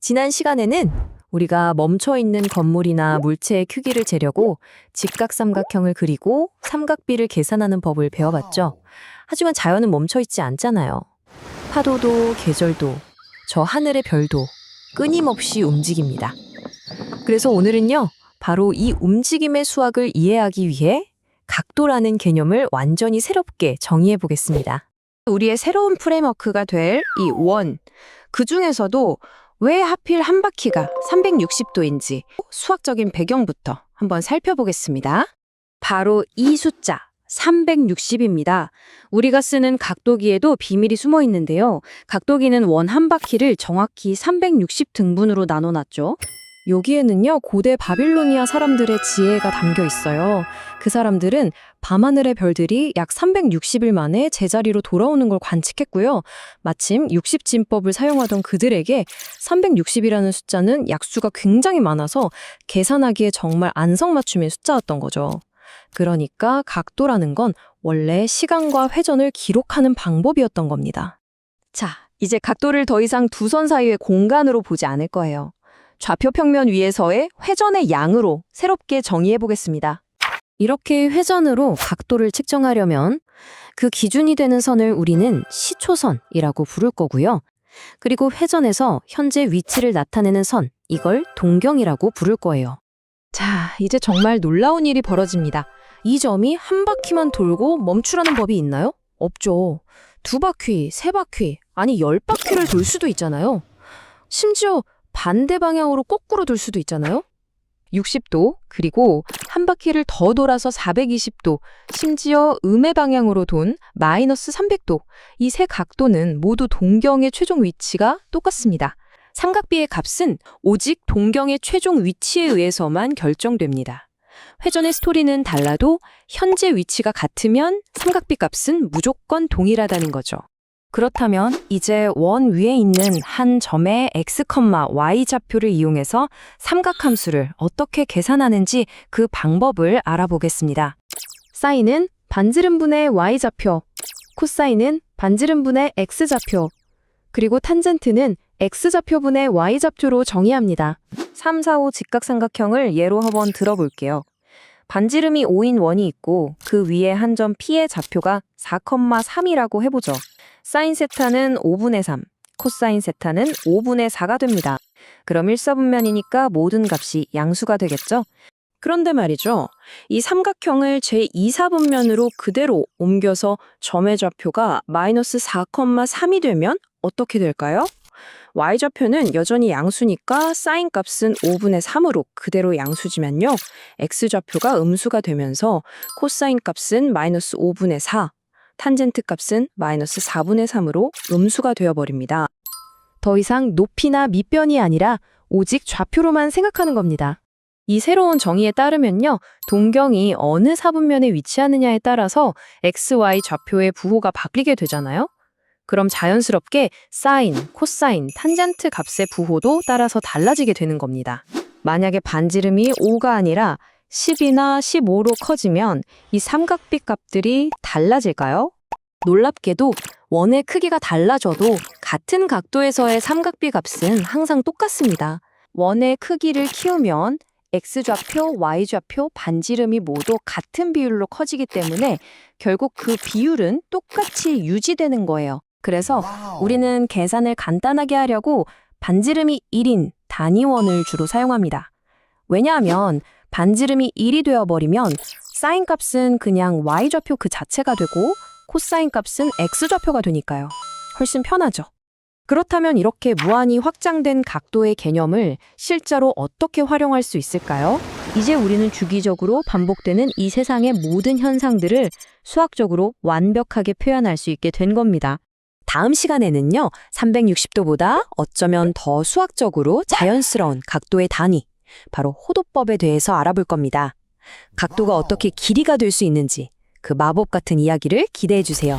지난 시간에는 우리가 멈춰 있는 건물이나 물체의 크기를 재려고 직각삼각형을 그리고 삼각비를 계산하는 법을 배워봤죠. 하지만 자연은 멈춰 있지 않잖아요. 파도도 계절도 저 하늘의 별도 끊임없이 움직입니다. 그래서 오늘은요, 바로 이 움직임의 수학을 이해하기 위해 각도라는 개념을 완전히 새롭게 정의해 보겠습니다. 우리의 새로운 프레임워크가 될 이 원. 그 중에서도 왜 하필 한 바퀴가 360도인지 수학적인 배경부터 한번 살펴보겠습니다. 바로 이 숫자 360입니다. 우리가 쓰는 각도기에도 비밀이 숨어 있는데요. 각도기는 원 한 바퀴를 정확히 360 등분으로 나눠놨죠. 여기에는요, 고대 바빌로니아 사람들의 지혜가 담겨 있어요. 그 사람들은 밤하늘의 별들이 약 360일 만에 제자리로 돌아오는 걸 관측했고요. 마침 60진법을 사용하던 그들에게 360이라는 숫자는 약수가 굉장히 많아서 계산하기에 정말 안성맞춤인 숫자였던 거죠. 그러니까 각도라는 건 원래 시간과 회전을 기록하는 방법이었던 겁니다. 자, 이제 각도를 더 이상 두 선 사이의 공간으로 보지 않을 거예요. 좌표 평면 위에서의 회전의 양으로 새롭게 정의해 보겠습니다. 이렇게 회전으로 각도를 측정하려면 그 기준이 되는 선을 우리는 시초선이라고 부를 거고요. 그리고 회전에서 현재 위치를 나타내는 선, 이걸 동경이라고 부를 거예요. 자, 이제 정말 놀라운 일이 벌어집니다. 이 점이 한 바퀴만 돌고 멈추라는 법이 있나요? 없죠. 두 바퀴, 세 바퀴, 아니 열 바퀴를 돌 수도 있잖아요. 심지어 반대 방향으로 거꾸로 돌 수도 있잖아요. 60도, 그리고 한 바퀴를 더 돌아서 420도, 심지어 음의 방향으로 돈 마이너스 300도. 이 세 각도는 모두 동경의 최종 위치가 똑같습니다. 삼각비의 값은 오직 동경의 최종 위치에 의해서만 결정됩니다. 회전의 스토리는 달라도 현재 위치가 같으면 삼각비 값은 무조건 동일하다는 거죠. 그렇다면 이제 원 위에 있는 한 점의 x, y 좌표를 이용해서 삼각함수를 어떻게 계산하는지 그 방법을 알아보겠습니다. 사인은 반지름분의 y 좌표, 코사인은 반지름분의 x 좌표, 그리고 탄젠트는 x 좌표분의 y 좌표로 정의합니다. 3, 4, 5 직각삼각형을 예로 한번 들어볼게요. 반지름이 5인 원이 있고 그 위에 한 점 P의 좌표가 4,3이라고 해보죠. 사인 세타는 5분의 3, 코사인 세타는 5분의 4가 됩니다. 그럼 1사분면이니까 모든 값이 양수가 되겠죠? 그런데 말이죠. 이 삼각형을 제2사분면으로 그대로 옮겨서 점의 좌표가 마이너스 4,3이 되면 어떻게 될까요? y좌표는 여전히 양수니까 사인 값은 5분의 3으로 그대로 양수지만요. x좌표가 음수가 되면서 코사인 값은 마이너스 5분의 4, 탄젠트 값은 마이너스 4분의 3으로 음수가 되어버립니다. 더 이상 높이나 밑변이 아니라 오직 좌표로만 생각하는 겁니다. 이 새로운 정의에 따르면요. 동경이 어느 사분면에 위치하느냐에 따라서 x, y 좌표의 부호가 바뀌게 되잖아요. 그럼 자연스럽게 사인, 코사인, 탄젠트 값의 부호도 따라서 달라지게 되는 겁니다. 만약에 반지름이 5가 아니라 10이나 15로 커지면 이 삼각비 값들이 달라질까요? 놀랍게도 원의 크기가 달라져도 같은 각도에서의 삼각비 값은 항상 똑같습니다. 원의 크기를 키우면 x좌표, y좌표, 반지름이 모두 같은 비율로 커지기 때문에 결국 그 비율은 똑같이 유지되는 거예요. 그래서 우리는 계산을 간단하게 하려고 반지름이 1인 단위원을 주로 사용합니다. 왜냐하면 반지름이 1이 되어버리면 사인 값은 그냥 y좌표 그 자체가 되고 코사인 값은 x좌표가 되니까요. 훨씬 편하죠. 그렇다면 이렇게 무한히 확장된 각도의 개념을 실제로 어떻게 활용할 수 있을까요? 이제 우리는 주기적으로 반복되는 이 세상의 모든 현상들을 수학적으로 완벽하게 표현할 수 있게 된 겁니다. 다음 시간에는요, 360도보다 어쩌면 더 수학적으로 자연스러운 각도의 단위, 바로 호도법에 대해서 알아볼 겁니다. 각도가 어떻게 길이가 될 수 있는지 그 마법 같은 이야기를 기대해 주세요.